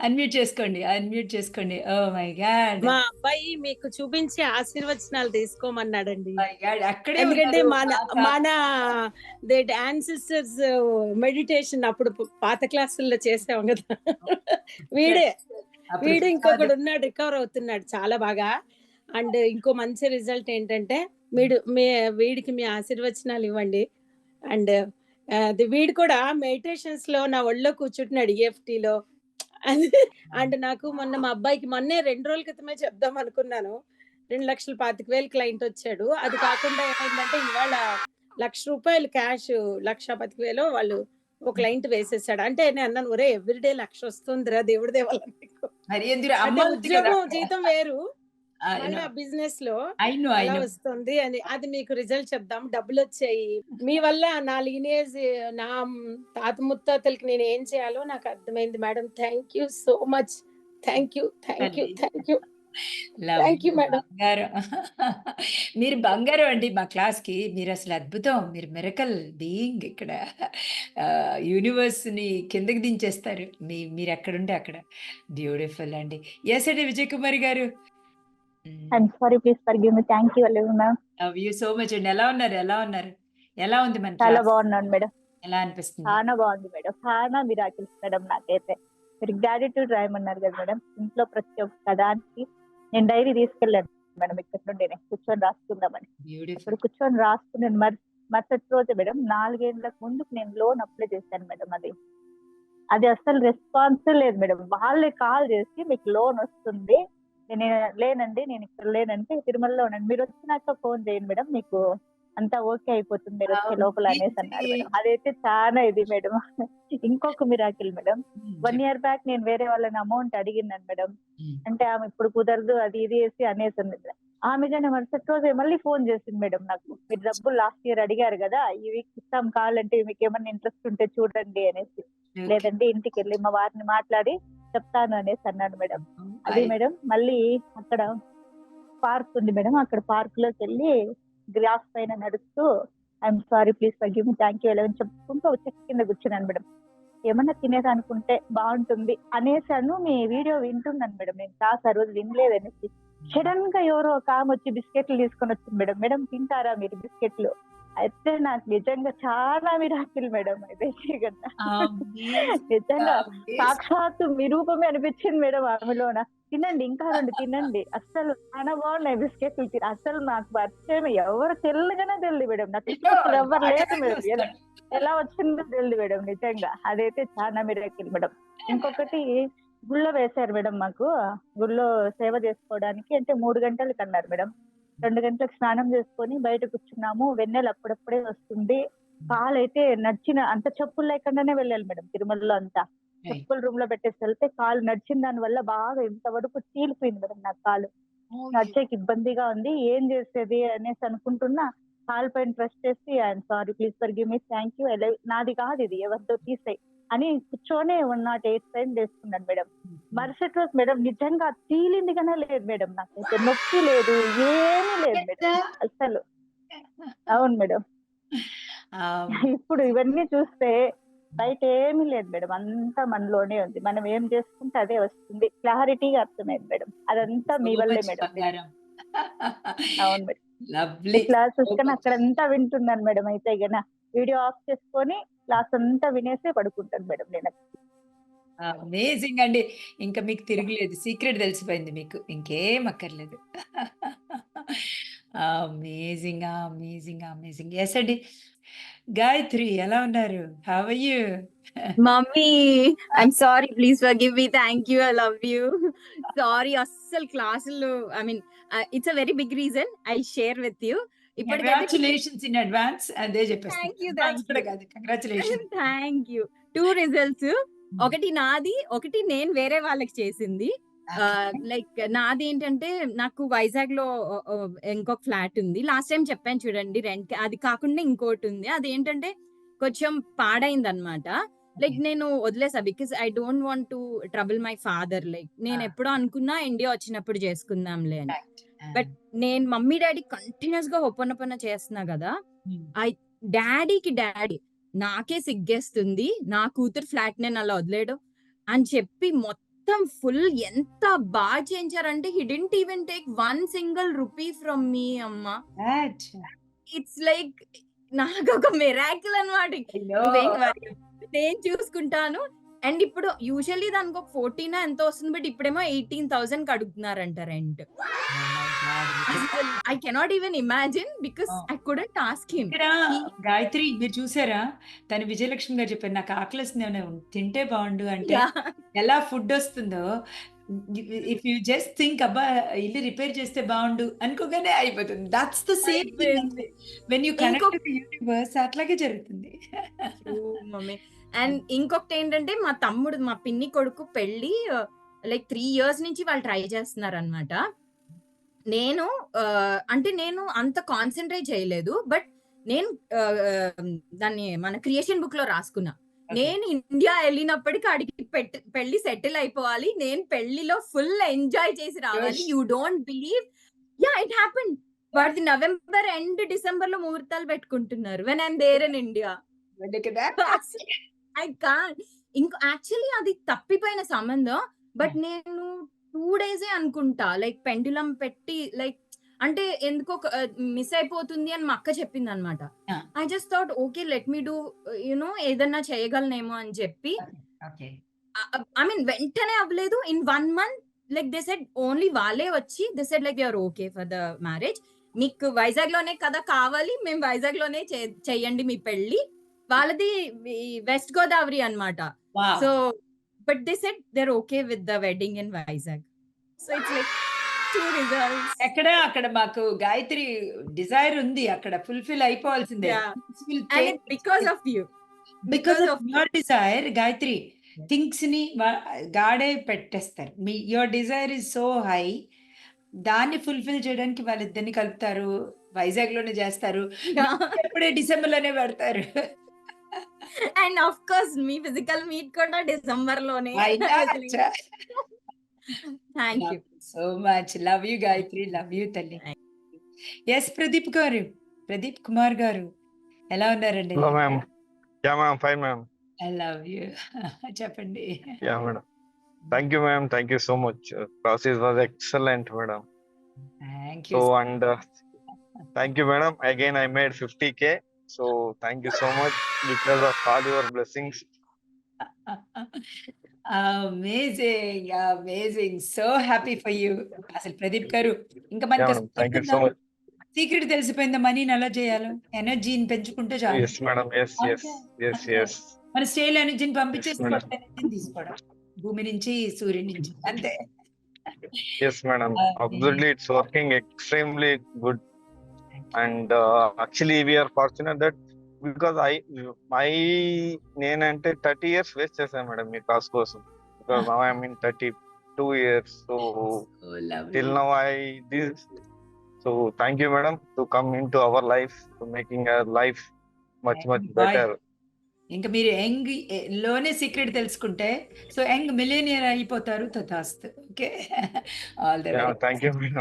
Unmute చేసుకోండి. Unmute చేసుకోండి. Oh my God! మా అబ్బాయి మీకు చూపించి ఆశీర్వచనాలు తీసుకోమన్నాడండి. గాడ్! అక్కడే ఎందుకంటే. మన. మన దట్ యాన్సిస్టర్స్ మెడిటేషన్ అప్పుడు పాత క్లాసుల్లో చేసాం కదా వీడే వీడు ఇంకొకడు ఉన్నాడు రికవర్ అవుతున్నాడు చాలా బాగా అండ్ ఇంకో మంచి రిజల్ట్ ఏంటంటే వీడు మీ వీడికి మీ ఆశీర్వచనాలు ఇవ్వండి అండ్ అది వీడు కూడా మెడిటేషన్స్లో నా ఒళ్ళో కూర్చుంటున్నాడు EFT లో అండ్ నాకు మొన్న మా అబ్బాయికి మొన్నే రెండు రోజుల క్రితమే చెప్దాం అనుకున్నాను. రెండు లక్షల పాతిక వేలు క్లయింట్ వచ్చాడు. అది కాకుండా ఏమైందంటే ఇవాళ లక్ష రూపాయలు క్యాష్ లక్ష పాతిక వేలు వాళ్ళు ఒక క్లయింట్ వేసేసాడు. అంటే నేను అన్నాను ఒరే ఎవ్రీడే లక్ష వస్తుందిరా దేవుడి దేవాల నీకు. మరి ఎందుకు అంటే అమ్మ ఉంది కదా. ఉద్యోగం జీతం వేరు. బిజినెస్లో ఐ నో వస్తుంది అని అది మీకు రిజల్ట్ చెప్దాం. డబ్బులు వచ్చాయి మీ వల్ల నా లీనియేజ్ నా తాత ముత్తాతలకి నేను ఏం చేయాలో నాకు అర్థమైంది madam. Thank you so much. Thank you thank you thank you. బంగారం. మీరు బంగారం అండి మా క్లాస్కి. మీరు అసలు అద్భుతం. మీరు మెరకల్ బీయింగ్ ఇక్కడ. యూనివర్స్ని కిందకి దించేస్తారు. మీ మీరు ఎక్కడుంటే అక్కడ. బ్యూటిఫుల్ అండి. ఎస్ అండి విజయ్ కుమారి గారు. I'm sorry please forgive me thank you అలెవ్ ma'am love you so much అండి ఎలా ఉన్నారు? ఎలా ఉన్నారు? ఎలా ఉంది మన చాలా బాగున్నాను మేడం. ఎలా అనిపిస్తుంది? చాలా బాగుంది మేడం. చాలా మిరాకిల్స్ మేడం నాకైతే. మీరు గ్రాటిట్యూడ్ రాయమన్నారు కదా మేడం. ఇంట్లో ప్రతి ఒక్క దానికి నేను డైరీ తీసుకెళ్ళాను మేడం ఇక్కడ నుండి. నేను కూర్చొని రాసుకుందామని. ఇప్పుడు కూర్చొని రాసుకున్నాను. మరి మరుసటి రోజు మేడం నాలుగేళ్ళకు ముందుకు నేను లోన్ అప్లై చేశాను మేడం అది. అది అసలు రెస్పాన్స్ లేదు మేడం. వాళ్ళే కాల్ చేసి మీకు లోన్ వస్తుంది. నేను లేనండి నేను ఇక్కడ లేనంటే తిరుమలలో ఉన్నాను. మీరు వచ్చినాక ఫోన్ చేయండి మేడం. మీకు అంతా ఓకే అయిపోతుంది మీరు వచ్చే లోపల అనేసి అన్నారు మేడం. అదైతే చాలా ఇది మేడం. ఇంకొక miracle madam. One year back నేను వేరే వాళ్ళని అమౌంట్ అడిగినాను మేడం. అంటే ఆమె ఇప్పుడు కుదరదు అది ఇది వేసి అనేసి అన్నది. ఆమె కానీ మరుసటి రోజు మళ్ళీ ఫోన్ చేసింది మేడం నాకు. మీరు డబ్బులు లాస్ట్ ఇయర్ అడిగారు కదా ఈ వీక్ ఇస్తాం కావాలంటే మీకు ఏమన్నా ఇంట్రెస్ట్ ఉంటే చూడండి అనేసి. లేదండి ఇంటికి వెళ్ళి మా వారిని మాట్లాడి చెప్తాను అనేసి అన్నాడు మేడం. అది మేడం మళ్ళీ అక్కడ పార్క్ ఉంది మేడం. అక్కడ పార్క్లోకి వెళ్ళి గ్రాస్ పైన నడుస్తూ I'm sorry please forgive me thank you అని చెప్పుకుంటూ చెక్ కింద కూర్చున్నాను మేడం. ఏమన్నా తినేదనుకుంటే బాగుంటుంది అనేసాను. మీ వీడియో వింటున్నాను మేడం. నేను క్లాస్ ఆ రోజు వినలేదు అనేసి. సడన్గా ఎవరో ఒక ఆమె వచ్చి బిస్కెట్లు తీసుకొని వచ్చింది మేడం. మేడం తింటారా మీరు బిస్కెట్లు? అయితే నాకు నిజంగా చాలా మిరాకిల్ మేడం అయితే నిజంగా సాక్షాత్తు మీ రూపమే అనిపించింది మేడం ఆమెలోన. తినండి ఇంకా రెండు తినండి. అస్సలు చాలా బాగున్నాయి బిస్కెట్లు తిని అసలు నాకు పరిచయం ఎవరు తెల్లగానే తెలియదు మేడం. నాకు ఎవరు లేదు మేడం. ఎలా- ఎలా వచ్చిందో తెలియదు మేడం నిజంగా. అదైతే చాలా మిరాకిల్ మేడం. ఇంకొకటి గుళ్ళో వేశారు మేడం మాకు. గుళ్ళో సేవ చేసుకోవడానికి అంటే మూడు గంటలకు అన్నారు మేడం. రెండు గంటలకు స్నానం చేసుకొని బయట కూర్చున్నాము. వెన్నెల అప్పుడప్పుడే వస్తుంది. కాలైతే నడిచిన అంత చెప్పులు లేకుండానే వెళ్ళాలి మేడం తిరుమలలో అంతా. చెప్పులు రూమ్లో పెట్టేసి వెళ్తే కాలు నడిచిన దాని వల్ల బాగా ఇంత వరకు చీలిపోయింది మేడం నా కాలు. నడిచేకి ఇబ్బందిగా ఉంది. ఏం చేసేది అనేసి అనుకుంటున్నా కాల్ పైన ప్రెస్ చేసి I'm sorry please forgive me thank you. నాది కాదు ఇది. ఎవరితో తీసాయి. అని కూర్చొని వన్ నాట్ ఎయిట్ పైన వేసుకున్నాను మేడం మరుసటి రోజు మేడం నిజంగా చీలిందిగానే లేదు మేడం నాకైతే. నొప్పి లేదు ఏమీ లేదు మేడం. అసలు అవును మేడం. ఇప్పుడు ఇవన్నీ చూస్తే బయట ఏమీ లేదు మేడం. అంతా మనలోనే ఉంది. మనం ఏం చేసుకుంటే అదే వస్తుంది. క్లారిటీగా అర్థమైంది మేడం. అదంతా మీ వల్లే మేడం. అవును మేడం. లవ్లీ. క్లాస్ వస్తే అక్కడంతా వింటున్నాను మేడం. అయితే ఇక వీడియో ఆఫ్ చేసుకొని క్లాస్ అంతా వినేసే పడుకుంటాను మేడం నేను. అమేజింగ్ అండి. ఇంకా మీకు తిరగలేదు. సీక్రెట్ తెలిసిపోయింది మీకు. ఇంకేం అక్కర్లేదు. అమేజింగ్ అమేజింగ్ అమేజింగ్ ఎస్ అండి. గాయత్రి ఎలా ఉన్నారు? How are you mummy I'm sorry please forgive me thank you I love you sorry అస్సలు క్లాసులు I mean it's a very big reason I share with you congratulations in advance అదే చెప్పేస్తాను congratulation thank you too results ఒకటి నాది ఒకటి నేను వేరే వాళ్ళకి చేసింది. లైక్ నాది ఏంటంటే నాకు వైజాగ్లో ఇంకొక ఫ్లాట్ ఉంది. లాస్ట్ టైం చెప్పాను చూడండి రెంట్ అది కాకుండా ఇంకోటి ఉంది. అదేంటంటే కొంచెం పాడైంది అనమాట లైక్ నేను వదిలేసా because I don't want to trouble my father like నేను Ah. ఎప్పుడో అనుకున్నా ఇండియా వచ్చినప్పుడు చేసుకుందాంలే అని. బట్ నేను మమ్మీ డాడీ కంటిన్యూస్గా ఒప్పనొప్పన చేస్తున్నా కదా డాడీకి డాడీ నాకే సిగ్గేస్తుంది నా కూతురు ఫ్లాట్ నేను అలా వదిలేడు అని చెప్పి మొత్తం ఫుల్ ఎంత బాగా చేయించారంటే he didn't even take one single rupee from మీ అమ్మ. ఇట్స్ లైక్ నాకు ఒక మిరాకిల్ అనమాట. నేను చూసుకుంటాను. అండ్ ఇప్పుడు యూజువల్లీ దానికి ఒక ఫోర్టీన్ ఎంతో వస్తుంది బట్ ఇప్పుడేమో eighteen thousand అడుగుతున్నారంట rent. I cannot even imagine because. I couldn't ask him Gayatri మీరు చూసారా? తను విజయలక్ష్మి గారు చెప్పారు నాకు ఆకలిస్తుంది తింటే బాగుండు అంటే ఎలా ఫుడ్ వస్తుందో ఇఫ్ యూ జస్ట్ థింక్ అబ్బా ఇల్లు రిపేర్ చేస్తే బాగుండు అనుకోగానే అయిపోతుంది. That's the same. When you connect universe అట్లాగే జరుగుతుంది. అండ్ ఇంకొకటి ఏంటంటే మా తమ్ముడు మా పిన్ని కొడుకు పెళ్ళి లైక్ త్రీ ఇయర్స్ నుంచి వాళ్ళు ట్రై చేస్తున్నారు అనమాట నేను అంటే నేను అంత కాన్సన్ట్రేట్ చేయలేదు. బట్ నేను దాన్ని మన క్రియేషన్ బుక్లో రాసుకున్నా. నేను ఇండియా వెళ్ళినప్పటికీ అడిగి పెళ్ళి సెటిల్ అయిపోవాలి. నేను పెళ్ళిలో ఫుల్ ఎంజాయ్ చేసి రావాలి. You don't believe ya it happen వాడిది నవంబర్ ఎండ్ డిసెంబర్లో ముహూర్తాలు పెట్టుకుంటున్నారు. When I'm there in India I can ఇంకో యాక్చువల్లీ అది తప్పిపోయిన సంబంధం. బట్ నేను టూ డేసే అనుకుంటా. లైక్ పెండులం పెట్టి లైక్ అంటే ఎందుకో మిస్ అయిపోతుంది అని మా అక్క చెప్పింది అనమాట. I just thought okay let me do you know ఏదన్నా చేయగలనేమో అని చెప్పి. ఐ మీన్ వెంటనే అవ్వలేదు. In one month like they said only వాళ్ళే వచ్చి they said like you're okay for the marriage మీకు వైజాగ్లోనే కదా కావాలి. మేము వైజాగ్లోనే చే- చెయ్యండి మీ పెళ్ళి వాళ్ళది వెస్ట్ గోదావరి అన్నమాట. So but they said there okay with the wedding in Vizag so it's like to results ఎక్కడ అక్కడ మాకు గాయత్రి డిజైర్ ఉంది అక్కడ fulfil అయిపోవాల్సిందే. And because of you because because of of- your desire Gayatri థింగ్స్ని వా- గాడే పెట్టేస్తారు. మీ your desire is so high దాన్ని fulfil చేయడానికి వాళ్ళిద్దరిని కలుపుతారు వైజాగ్లోనే చేస్తారు. ఎప్పుడే డిసెంబర్లోనే పెడతారు. అండ్ ఆఫ్ కోర్స్ మీ ఫిజికల్ మీట్ కూడా డిసెంబర్లోనే thank you so much love you Gayatri love you తల్లి. ఎస్ ప్రదీప్ గారు. ప్రదీప్ కుమార్ గారు. ఎలా ఉన్నారండి? ఐ లవ్ యూ చెప్పండి. Ya madam thank you ma'am thank you so much process was excellent madam thank so you and thank you madam again I made fifty K so thank you so much because of all your blessings. Amazing amazing so happy for you అసలు ప్రదీప్ గారు ఇంకా మనకి secret తెలిసిపోయిందా? మనీని ఎలా చేయాలో? ఎనర్జీని పెంచుకుంటే చాలు. మన స్టేల్ ఎనర్జీని పంపించేసి ఎనర్జీని తీసుకోవడం. భూమి నుంచి సూర్యుడి నుంచి. అంతే. Yes madam. Absolutely it's working extremely good and actually we're fortunate that because I my నేనంటే థర్టీ ఇయర్స్ వేస్ట్ చేశాను మేడం మీ క్లాస్ కోసం. Because I mean thirty two years so till now i this so thank you madam to come into our life to making our life much much Bye. better. ఇంకా మీరు యంగ్లోనే secret తెలుసుకుంటే so young millionaire అయిపోతారు తథాస్తు. Okay all the you madam.